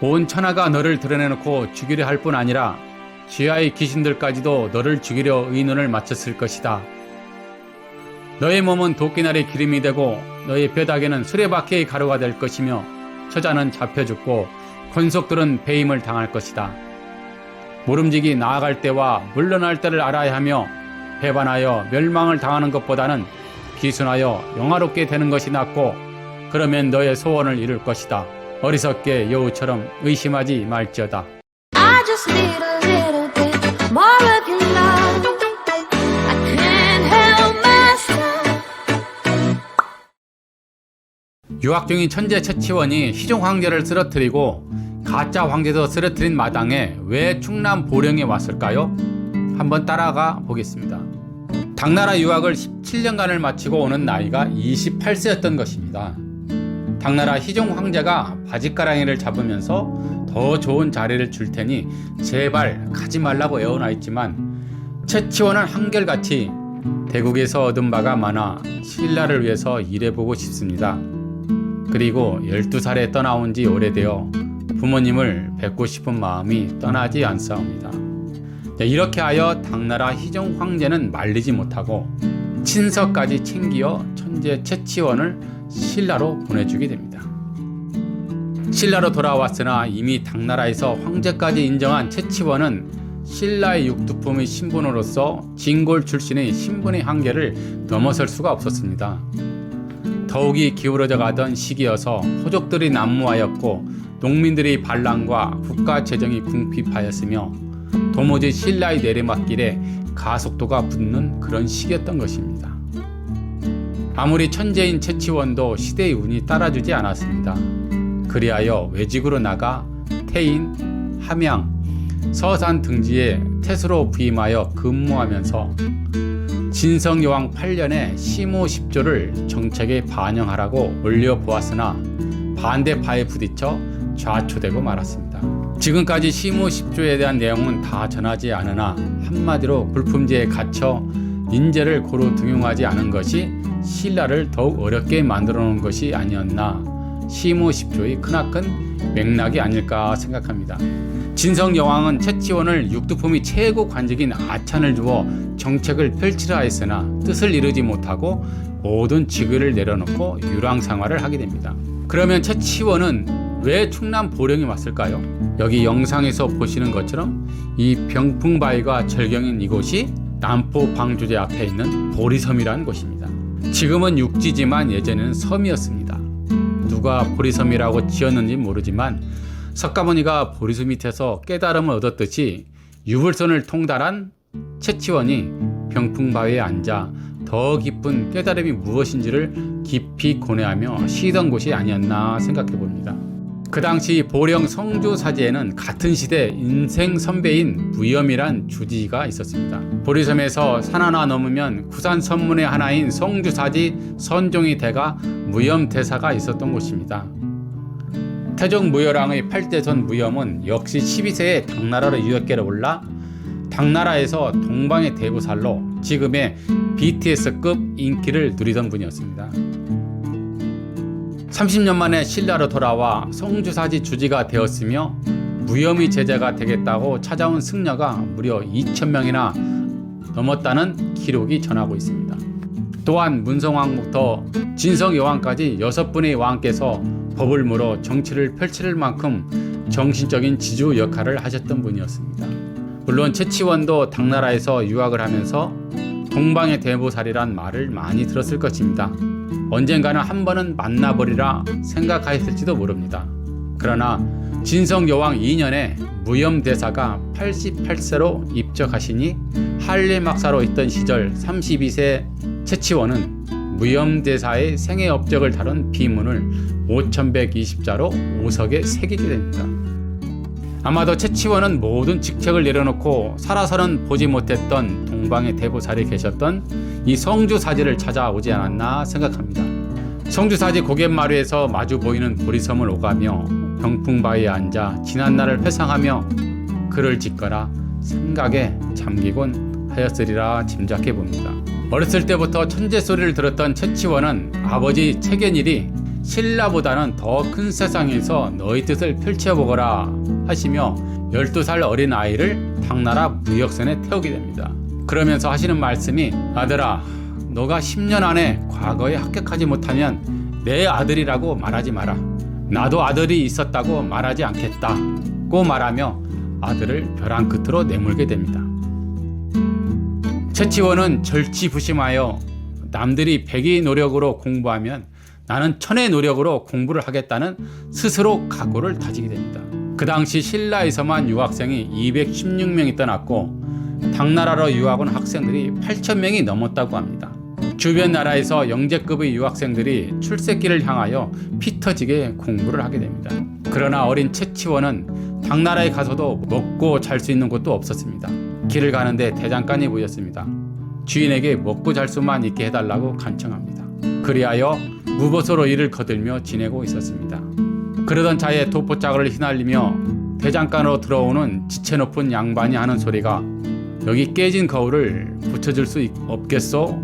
온 천하가 너를 드러내놓고 죽이려 할 뿐 아니라 지하의 귀신들까지도 너를 죽이려 의논을 마쳤을 것이다. 너의 몸은 도끼날의 기름이 되고 너의 뼈다귀는 수레바퀴의 가루가 될 것이며 처자는 잡혀 죽고 권속들은 배임을 당할 것이다. 모름지기 나아갈 때와 물러날 때를 알아야 하며 배반하여 멸망을 당하는 것보다는 귀순하여 영화롭게 되는 것이 낫고 그러면 너의 소원을 이룰 것이다. 어리석게 여우처럼 의심하지 말지어다. I just need a little bit more of your love. I can't help myself. 유학 중인 천재 채치원이 희종 황제를 쓰러뜨리고 가짜 황제도 쓰러뜨린 마당에 왜 충남 보령에 왔을까요? 한번 따라가 보겠습니다. 당나라 유학을 17년간을 마치고 오는 나이가 28세였던 것입니다. 당나라 희종 황제가 바지가랑이를 잡으면서 더 좋은 자리를 줄 테니 제발 가지 말라고 애원하 였지만 채치원은 한결같이 대국에서 얻은 바가 많아 신라를 위해서 일해보고 싶습니다. 그리고 12살에 떠나온 지 오래되어 부모님을 뵙고 싶은 마음이 떠나지 않사옵니다. 네, 이렇게 하여 당나라 희종 황제는 말리지 못하고 친서까지 챙기어 천재 채치원을 신라로 보내주게 됩니다. 신라로 돌아왔으나 이미 당나라에서 황제까지 인정한 채치원은 신라의 육두품의 신분으로서 진골 출신의 신분의 한계를 넘어설 수가 없었습니다. 더욱이 기울어져 가던 시기여서 호족들이 난무하였고 농민들의 반란과 국가 재정이 궁핍하였으며 도무지 신라의 내리막길에 가속도가 붙는 그런 시기였던 것입니다. 아무리 천재인 채치원도 시대의 운이 따라주지 않았습니다. 그리하여 외직으로 나가 태인, 함양, 서산 등지에 태수로 부임하여 근무하면서 진성여왕 8년에 시무 10조를 정책에 반영하라고 올려보았으나 반대파에 부딪혀 좌초되고 말았습니다. 지금까지 시무 10조에 대한 내용은 다 전하지 않으나 한마디로 불품지에 갇혀 인재를 고루 등용하지 않은 것이 신라를 더욱 어렵게 만들어 놓은 것이 아니었나 시무 10조의 크나큰 맥락이 아닐까 생각합니다. 진성 여왕은 채치원을 육두품이 최고 관직인 아찬을 주어 정책을 펼치려 하였으나 뜻을 이루지 못하고 모든 직위를 내려놓고 유랑 생활을 하게 됩니다. 그러면 채치원은 왜 충남 보령에 왔을까요? 여기 영상에서 보시는 것처럼 이 병풍바위가 절경인 이곳이 남포 방주제 앞에 있는 보리섬이라는 곳입니다. 지금은 육지지만 예전에는 섬이었습니다. 누가 보리섬이라고 지었는지 모르지만 석가모니가 보리섬 밑에서 깨달음을 얻었듯이 유불선을 통달한 채치원이 병풍바위에 앉아 더 깊은 깨달음이 무엇인지를 깊이 고뇌하며 쉬던 곳이 아니었나 생각해 봅니다. 그 당시 보령 성주 사지에는 같은 시대 인생 선배인 무염이란 주지가 있었습니다. 보리섬에서 산 하나 넘으면 구산 선문의 하나인 성주 사지 선종이 대가 무염 대사가 있었던 곳입니다. 태종 무열왕의 8대선 무염은 역시 12세에 당나라로 유역계를 올라 당나라에서 동방의 대부살로 지금의 BTS급 인기를 누리던 분이었습니다. 30년 만에 신라로 돌아와 성주사지 주지가 되었으며 무염의 제자가 되겠다고 찾아온 승려가 무려 2천명이나 넘었다는 기록이 전하고 있습니다. 또한 문성왕부터 진성여왕까지 여섯 분의 왕께서 법을 물어 정치를 펼칠 만큼 정신적인 지주 역할을 하셨던 분이었습니다. 물론 채치원도 당나라에서 유학을 하면서 동방의 대보살이란 말을 많이 들었을 것입니다. 언젠가는 한 번은 만나버리라 생각하였을지도 모릅니다. 그러나 진성여왕 2년에 무염대사가 88세로 입적하시니 한림학사로 있던 시절 32세 채치원은 무염대사의 생애 업적을 다룬 비문을 5120자로 오석에 새기게 됩니다. 아마도 채치원은 모든 직책을 내려놓고 살아서는 보지 못했던 동방의 대보살이 계셨던 이 성주사지를 찾아오지 않았나 생각합니다. 성주사지 고갯마루에서 마주 보이는 보리섬을 오가며 병풍바위에 앉아 지난 날을 회상하며 글을 짓거나 생각에 잠기곤 하였으리라 짐작해 봅니다. 어렸을 때부터 천재 소리를 들었던 채치원은 아버지 채견일이 신라보다는 더 큰 세상에서 너희 뜻을 펼쳐보거라 하시며 12살 어린 아이를 당나라 무역선에 태우게 됩니다. 그러면서 하시는 말씀이 아들아 너가 10년 안에 과거에 합격하지 못하면 내 아들이라고 말하지 마라. 나도 아들이 있었다고 말하지 않겠다고 말하며 아들을 벼랑 끝으로 내몰게 됩니다. 채치원은 절치부심하여 남들이 백의 노력으로 공부하면 나는 천의 노력으로 공부를 하겠다는 스스로 각오를 다지게 됩니다. 그 당시 신라에서만 유학생이 216명이 떠났고 당나라로 유학 온 학생들이 8,000명이 넘었다고 합니다. 주변 나라에서 영재급의 유학생들이 출세길을 향하여 피 터지게 공부를 하게 됩니다. 그러나 어린 채치원은 당나라에 가서도 먹고 잘 수 있는 곳도 없었습니다. 길을 가는데 대장간이 보였습니다. 주인에게 먹고 잘 수만 있게 해달라고 간청합니다. 그리하여 무보소로 이를 거들며 지내고 있었습니다. 그러던 차에 도포장을 휘날리며 대장간으로 들어오는 지체 높은 양반이 하는 소리가 여기 깨진 거울을 붙여줄 수 있- 없겠소?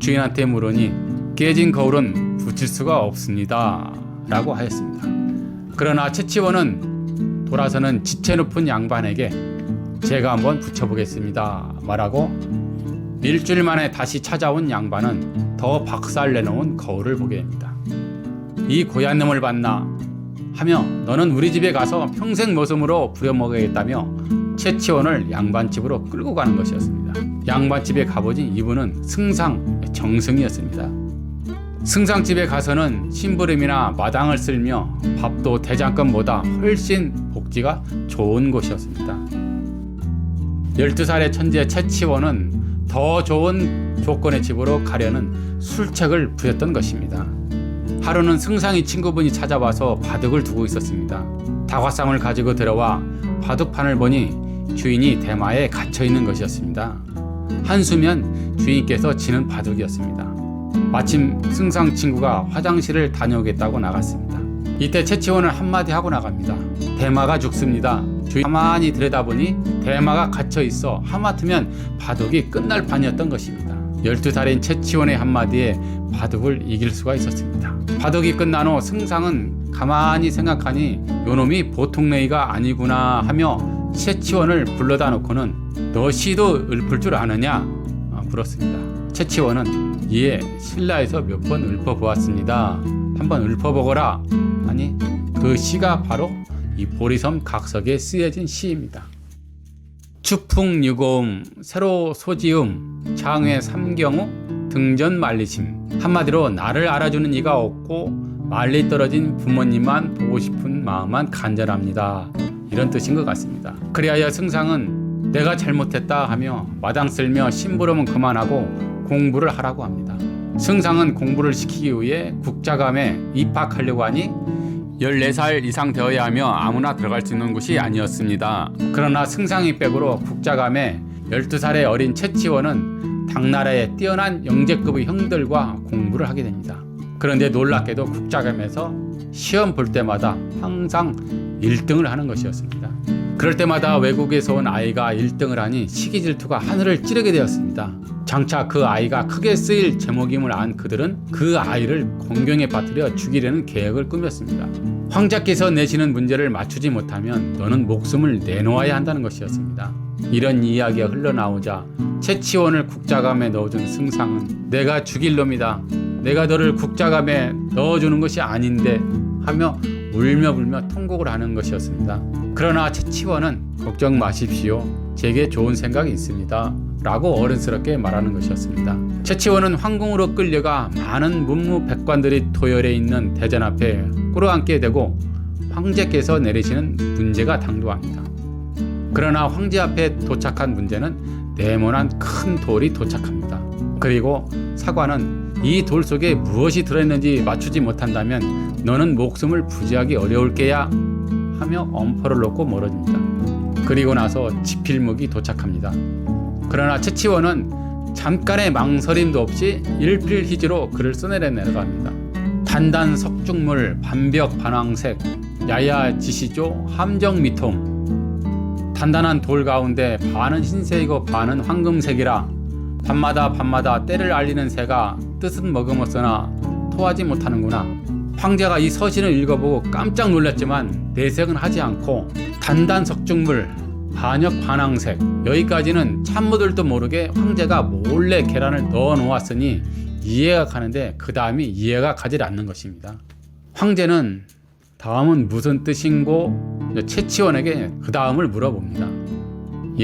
주인한테 물으니 깨진 거울은 붙일 수가 없습니다. 라고 하였습니다. 그러나 채치원은 돌아서는 지체 높은 양반에게 제가 한번 붙여보겠습니다. 말하고 일주일 만에 다시 찾아온 양반은 더 박살 내놓은 거울을 보게 됩니다. 이 고얀 놈을 봤나 하며 너는 우리 집에 가서 평생 모섬으로 부려먹어야겠다며 채치원을 양반집으로 끌고 가는 것이었습니다. 양반집에 가보진 이분은 승상 정승이었습니다. 승상집에 가서는 심부름이나 마당을 쓸며 밥도 대장간보다 훨씬 복지가 좋은 곳이었습니다. 12살의 천재 채치원은 더 좋은 조건의 집으로 가려는 술책을 부렸던 것입니다. 하루는 승상이 친구분이 찾아와서 바둑을 두고 있었습니다. 다과상을 가지고 들어와 바둑판을 보니 주인이 대마에 갇혀 있는 것이었습니다. 한수면 주인께서 지는 바둑이었습니다. 마침 승상 친구가 화장실을 다녀오겠다고 나갔습니다. 이때 채치원은 한마디 하고 나갑니다. 대마가 죽습니다. 주인 가만히 들여다보니 대마가 갇혀 있어 하마터면 바둑이 끝날 판이었던 것입니다. 12살인 채치원의 한마디에 바둑을 이길 수가 있었습니다. 바둑이 끝난 후 승상은 가만히 생각하니 요놈이 보통 내이가 아니구나 하며 채치원을 불러다 놓고는 너 시도 읊을 줄 아느냐 어, 물었습니다. 채치원은 예 신라에서 몇 번 읊어보았습니다. 한번 읊어보거라 하니 그 시가 바로 이 보리섬 각석에 쓰여진 시입니다. 추풍유고음 새로 소지음 장외 삼경우 등전 말리심. 한마디로 나를 알아주는 이가 없고 말리 떨어진 부모님만 보고 싶은 마음만 간절합니다. 이런 뜻인 것 같습니다. 그리하여 승상은 내가 잘못했다 하며 마당 쓸며 심부름은 그만하고 공부를 하라고 합니다. 승상은 공부를 시키기 위해 국자감에 입학하려고 하니 14살 이상 되어야 하며 아무나 들어갈 수 있는 곳이 아니었습니다. 그러나 승상이 백으로 국자감에 12살의 어린 채치원은 당나라의 뛰어난 영재급의 형들과 공부를 하게 됩니다. 그런데 놀랍게도 국자감에서 시험 볼 때마다 항상 1등을 하는 것이었습니다. 그럴 때마다 외국에서 온 아이가 1등을 하니 시기 질투가 하늘을 찌르게 되었습니다. 장차 그 아이가 크게 쓰일 제목임을 안 그들은 그 아이를 공경에 빠뜨려 죽이려는 계획을 꾸몄습니다. 황자께서 내시는 문제를 맞추지 못하면 너는 목숨을 내놓아야 한다는 것이었습니다. 이런 이야기가 흘러나오자 채치원을 국자감에 넣어준 승상은 내가 죽일 놈이다. 내가 너를 국자감에 넣어주는 것이 아닌데 하며 울며 불며 통곡을 하는 것이었습니다. 그러나 채치원은 걱정 마십시오. 제게 좋은 생각이 있습니다. 라고 어른스럽게 말하는 것이었습니다. 채치원은 황궁으로 끌려가 많은 문무백관들이 도열해 있는 대전 앞에 꿇어앉게 되고 황제께서 내리시는 문제가 당도합니다. 그러나 황제 앞에 도착한 문제는 네모난 큰 돌이 도착합니다. 그리고 사관은 이 돌 속에 무엇이 들어있는지 맞추지 못한다면 너는 목숨을 부지하기 어려울 게야 하며 엄포를 놓고 멀어집니다. 그리고 나서 지필목이 도착합니다. 그러나 채치원은 잠깐의 망설임도 없이 일필휘지로 글을 써내려 내려갑니다. 단단 석중물, 반벽 반황색, 야야 지시조, 함정 미통. 단단한 돌 가운데 반은 흰색이고 반은 황금색이라 밤마다 밤마다 때를 알리는 새가 뜻은 머금었으나 토하지 못하는구나. 황제가 이 서신을 읽어보고 깜짝 놀랐지만 내색은 하지 않고 단단 석중물 반역 반항색 여기까지는 참모들도 모르게 황제가 몰래 계란을 넣어 놓았으니 이해가 가는데 그 다음이 이해가 가지 않는 것입니다. 황제는 다음은 무슨 뜻인고 채치원에게 그 다음을 물어봅니다.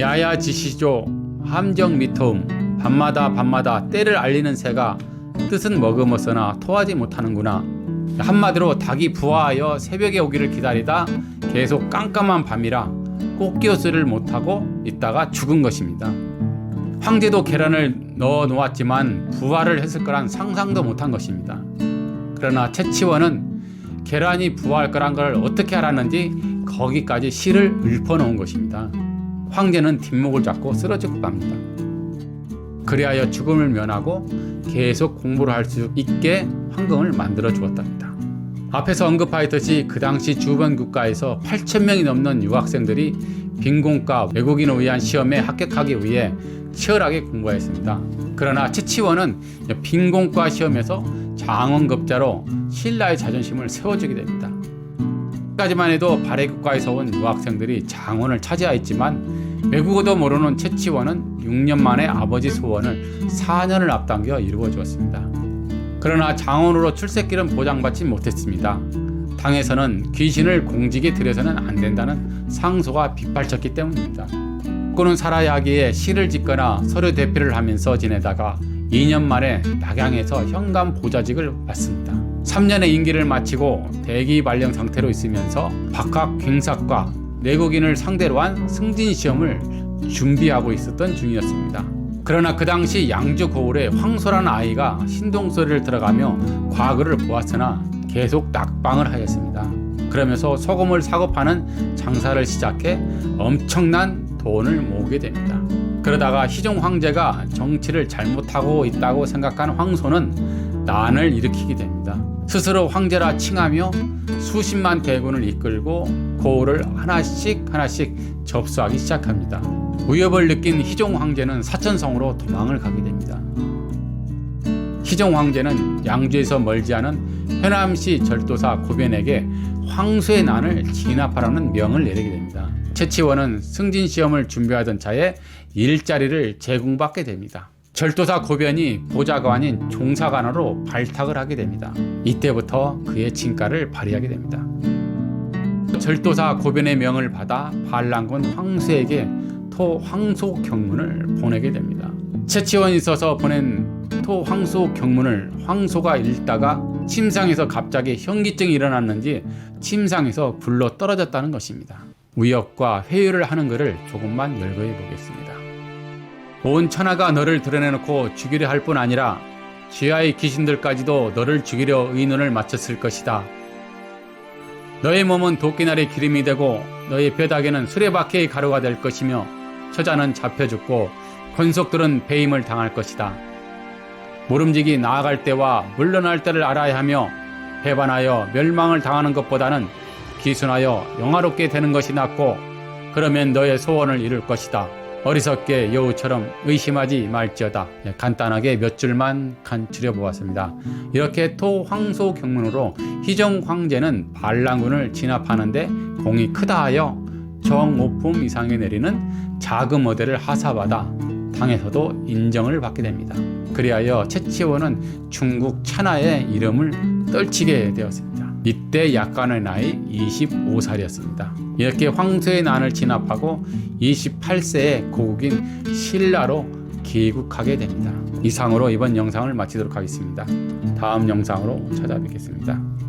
야야 지시조 함정 미터움 밤마다 밤마다 때를 알리는 새가 뜻은 머금었으나 토하지 못하는구나. 한마디로 닭이 부화하여 새벽에 오기를 기다리다 계속 깜깜한 밤이라 꽃기어스를 못하고 있다가 죽은 것입니다. 황제도 계란을 넣어 놓았지만 부활을 했을 거란 상상도 못한 것입니다. 그러나 채치원은 계란이 부화할 거란 걸 어떻게 알았는지 거기까지 실을 읊어놓은 것입니다. 황제는 뒷목을 잡고 쓰러지고 맙니다. 그리하여 죽음을 면하고 계속 공부를 할 수 있게 환경을 만들어 주었답니다. 앞에서 언급하였듯이 그 당시 주변 국가에서 8천 명이 넘는 유학생들이 빈곤과 외국인을 위한 시험에 합격하기 위해 치열하게 공부했습니다. 그러나 채치원은 빈곤과 시험에서 장원급자로 신라의 자존심을 세워주게 됩니다. 까지만 해도 발해 국가에서 온 유학생들이 장원을 차지하였지만 외국어도 모르는 채치원은 6년 만에 아버지 소원을 4년을 앞당겨 이루어 주었습니다. 그러나 장원으로 출세길은 보장받지 못했습니다. 당에서는 귀신을 공직에 들여서는 안 된다는 상소가 빗발쳤기 때문입니다. 꾸는 살아야 하기에 시를 짓거나 서류 대피를 하면서 지내다가 2년 만에 낙양에서 현감 보좌직을 맡습니다. 3년의 임기를 마치고 대기 발령 상태로 있으면서 박학 경삭과 내국인을 상대로 한 승진 시험을 준비하고 있었던 중이었습니다. 그러나 그 당시 양주 고을에 황소라는 아이가 신동소리를 들어가며 과거를 보았으나 계속 낙방을 하였습니다. 그러면서 소금을 사고 파는 장사를 시작해 엄청난 돈을 모으게 됩니다. 그러다가 희종 황제가 정치를 잘못하고 있다고 생각한 황소는 난을 일으키게 됩니다. 스스로 황제라 칭하며 수십만 대군을 이끌고 고을을 하나씩 하나씩 접수하기 시작합니다. 위협을 느낀 희종 황제는 사천성으로 도망을 가게 됩니다. 희종 황제는 양주에서 멀지 않은 현암시 절도사 고변에게 황소의 난을 진압하라는 명을 내리게 됩니다. 채치원은 승진 시험을 준비하던 차에 일자리를 제공받게 됩니다. 절도사 고변이 아닌 종사관으로 발탁을 하게 됩니다. 이때부터 그의 진가를 발휘하게 됩니다. 절도사 고변의 명을 받아 반란군 황수에게 토 황소 경문을 보내게 됩니다. 채치원이 있어서 보낸 토 황소 경문을 황소가 읽다가 침상에서 갑자기 현기증이 일어났는지 침상에서 굴러 떨어졌다는 것입니다. 위협과 회유를 하는 것을 조금만 열거해 보겠습니다. 온 천하가 너를 드러내놓고 죽이려 할 뿐 아니라 지하의 귀신들까지도 너를 죽이려 의논을 마쳤을 것이다. 너의 몸은 도끼날의 기름이 되고 너의 벼닥에는 수레바퀴의 가루가 될 것이며 처자는 잡혀 죽고 권속들은 배임을 당할 것이다. 모름지기 나아갈 때와 물러날 때를 알아야 하며 배반하여 멸망을 당하는 것보다는 기순하여 영화롭게 되는 것이 낫고 그러면 너의 소원을 이룰 것이다. 어리석게 여우처럼 의심하지 말지어다. 네, 간단하게 몇 줄만 간추려 보았습니다. 이렇게 토황소 경문으로 희정 황제는 반란군을 진압하는데 공이 크다 하여 정오품 이상에 내리는 자금 어대를 하사받아 당에서도 인정을 받게 됩니다. 그리하여 채치원은 중국 천하의 이름을 떨치게 되었습니다. 이때 약간의 나이 25살이었습니다. 이렇게 황소의 난을 진압하고 28세에 고국인 신라로 귀국하게 됩니다. 이상으로 이번 영상을 마치도록 하겠습니다. 다음 영상으로 찾아뵙겠습니다.